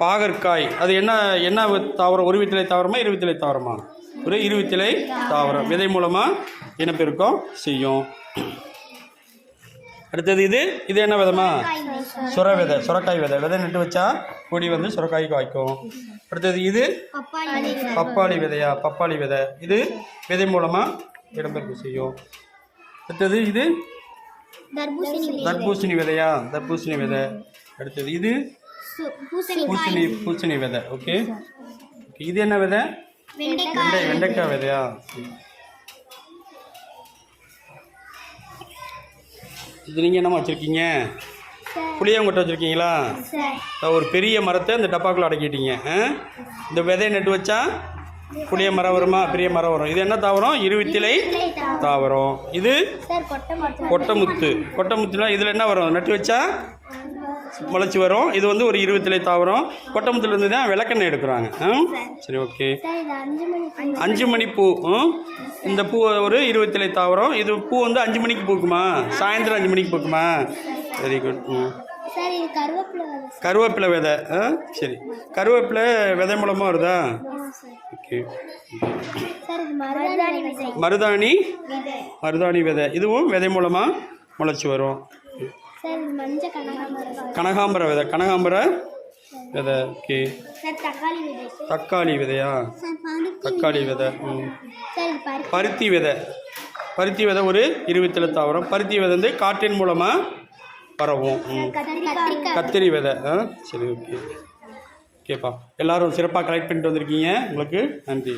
பாகற்காய். அது என்ன என்ன தாவரம்? ஒரு வித்திலை தாவரமா இரு வித்திலை தாவரமா? ஒரு இரு வித்திலை தாவரம். விதை மூலமாக இனப்பெருக்கம் செய்யும். அடுத்தது இது இது என்ன விதமா? சுர விதை சுரக்காய் விதை. விதை நட்டு வச்சா கொடி வந்து சுரக்காய் காய்க்கும். அடுத்தது இது பப்பாளி விதையா? பப்பாளி விதை. இது விதை மூலமாக இடம்பெயர்ப்பு செய்யும். அடுத்தது இது தர்பூசணி விதையா? தர்பூசணி விதை. அடுத்தது இது பூசணி பூசணி விதை ஓகே இது என்ன விதை? வெண்டைக்காய். வெண்டை வெண்டைக்காய் விதையா. இது நீங்கள் என்னம்மா வச்சுருக்கீங்க? புளியங்கொட்டை வச்சுருக்கீங்களா? சார் ஒரு பெரிய மரத்தை இந்த டப்பாக்குள்ள அடக்கிட்டீங்க ஆ? இந்த விதையை நட்டு வச்சா புளிய மரம் வருமா? பெரிய மரம் வரும். இது என்ன தாவரம்? இருவித்திலை தாவரம். இது? கொட்டமுத்து கொட்டமுத்துனா இதில் என்ன வரும்? நட்டு வச்சா? முளைச்சி வரும். இது வந்து ஒரு இருபத்திலே தாவரம். கொட்டமுத்துலேருந்து தான் விளக்கெண்ணெய் எடுக்கிறாங்க. ஆ? சரி ஓகே. அஞ்சு மணி பூ இந்த பூ ஒரு இருபத்திலை தாவரம். இது பூ வந்து அஞ்சு மணிக்கு பூக்குமா? சாயந்தரம் அஞ்சு மணிக்கு பூக்குமா? வெரி குட் ம் கருவேப்பிலை விதை ஆ? சரி. கருவேப்பிலை விதை மூலமாக வருதா? ஓகே. மருதாணி மருதாணி? விதை. இதுவும் விதை மூலமாக முளைச்சி வரும். கனகாம்பர விதை. கனகாம்பர விதை. ஓகே தக்காளி விதை. தக்காளி விதையா? தக்காளி விதை. ம். பருத்தி. விதை. பருத்தி விதை ஒரு இருபத்தில் தாவரம். பருத்தி விதை வந்து காற்றின் மூலமாக பரவும். ம். கத்திரி விதை. ஆ சரி ஓகே. ஓகேப்பா. எல்லாரும் சிறப்பாக கலெக்ட் பண்ணிட்டு வந்திருக்கீங்க. உங்களுக்கு நன்றி.